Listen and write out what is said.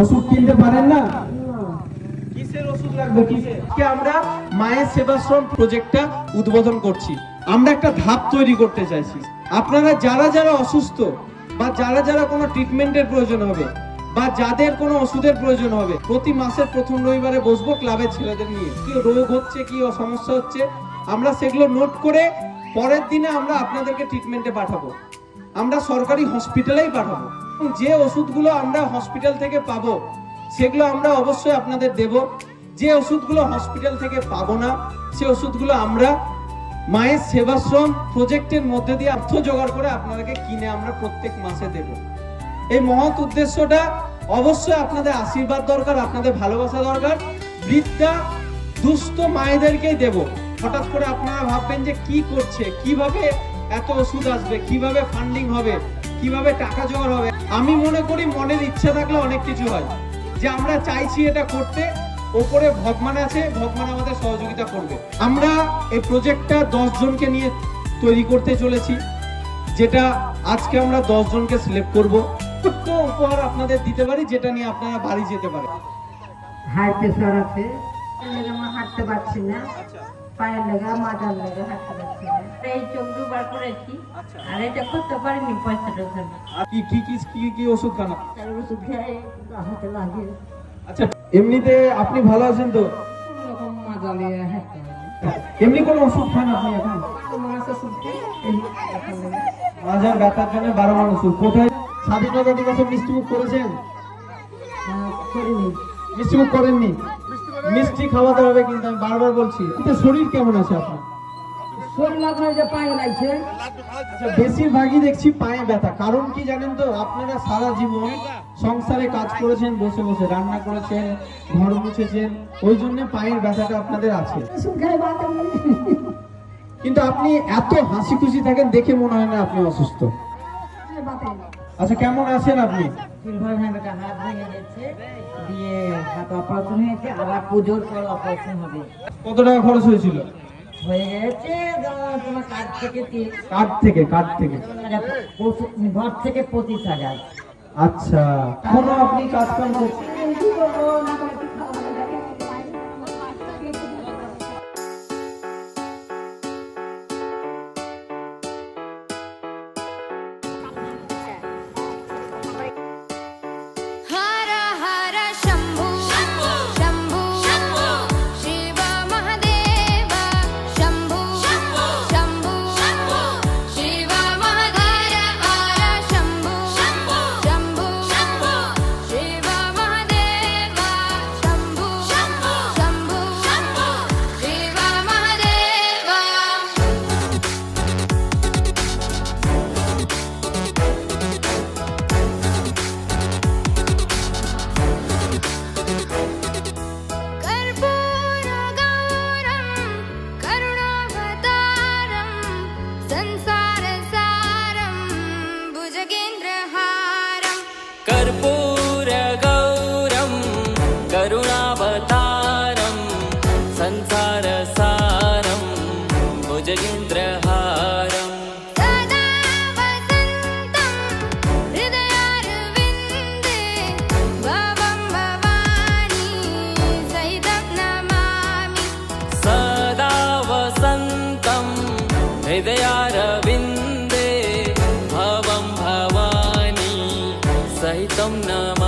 ওষুধ কিনতে পারেন না? কিসের ওষুধ লাগবে, কিসের? আমরা মায়ের সেবাশ্রম প্রজেক্টটা উদ্বোধন করছি। আমরা একটা ধাপ তৈরি করতে চাইছি। আপনারা যারা যারা অসুস্থ বা যারা যারা কোনো ট্রিটমেন্টের প্রয়োজন হবে বা যাদের কোনো ওষুধের প্রয়োজন হবে, প্রতি মাসের প্রথম রবিবারে বসবো ক্লাবের ছেলেদের নিয়ে। কি রোগ হচ্ছে, কি সমস্যা হচ্ছে, আমরা সেগুলো নোট করে পরের দিনে আমরা আপনাদেরকে ট্রিটমেন্টে পাঠাবো। আমরা সরকারি হসপিটালেই পাঠাবো। যে ওষুধগুলো আমরা হসপিটাল থেকে পাবো, সেগুলো আমরা অবশ্যই আপনাদের দেব। যে ওষুধগুলো হসপিটাল থেকে পাবো না, সে ওষুধগুলো আমরা মায়ের সেবাশ্রম প্রজেক্টের মধ্যে দিয়ে অর্থ জোগাড় করে আপনাদেরকে কিনে আমরা প্রত্যেক মাসে দেব। এই মহৎ উদ্দেশ্যটা অবশ্যই আপনাদের আশীর্বাদ দরকার, আপনাদের ভালোবাসা দরকার। বৃদ্ধা দুস্থ মায়েদেরকেই দেব। হঠাৎ করে আপনারা ভাববেন যে কি করছে, কীভাবে এত ওষুধ আসবে, কীভাবে ফান্ডিং হবে, কীভাবে টাকা জোগাড় হবে? আমি মনে করি মনের ইচ্ছা থাকলে অনেক কিছু হয়। যে আমরা চাইছি এটা করতে, ওপরে ভগবান আছে, ভগবান আমাদের সহযোগিতা করবে। আমরা এই প্রজেক্টটা দশ জনকে নিয়ে তৈরি করতে চলেছি, যেটা আজকে আমরা দশ জনকে সিলেক্ট করব। উপহার আপনাদের দিতে পারি, যেটা নিয়ে আপনারা বাড়ি যেতে পারেন। হাই আছে হাঁটতে পারছি না। পায়ের লেগে, মাথার লেগে হাঁটতে পারছি না। এই চোখ দুবার করেছি আর এটা করতে পারিনি পয়সাটা ধরে কি কি কি কি কি ওষুধ খানা তার ওষুধ খেয়ে হাতে লাগিয়ে আচ্ছা এমনিতে আপনি ভালো আছেন তো? রকম মাজা নিয়ে এমনি কোনো ওষুধ খান আপনি এখন? মাজার ব্যথার জন্য বারো মাস ওষুধ। কোথায়? স্বাধীনতা দিবসে মিষ্টিমুখ করেছেন? মিষ্টিমুখ করেননি? মিষ্টি খাওয়াতে হবে কিন্তু আমি বারবার বলছি। কিন্তু শরীর কেমন আছে আপনার? বেশিরভাগই দেখছি পায়ে ব্যথা। কারণ কি জানেন তো, আপনারা সারা জীবন সংসারে কাজ করেছেন, বসে বসে রান্না করেছেন, ঘর মুছেছেন, ওই জন্য পায়ের ব্যথাটা আপনাদের আছে। কিন্তু আপনি এত হাসি খুশি থাকেন, দেখে মনে হয় না আপনি অসুস্থ। আচ্ছা কেমন আছেন আপনি? কত টাকা খরচ হয়েছিল? হয়ে গেছে তোমার কার্ড থেকে কার্ড থেকে কার্ড থেকে। পঁচিশ- ঘর থেকে পঁচিশ হাজার। আচ্ছা এখনও আপনি কাজ কাম করছেন हृदयारविन्दे भवं भवानी सहितं नमः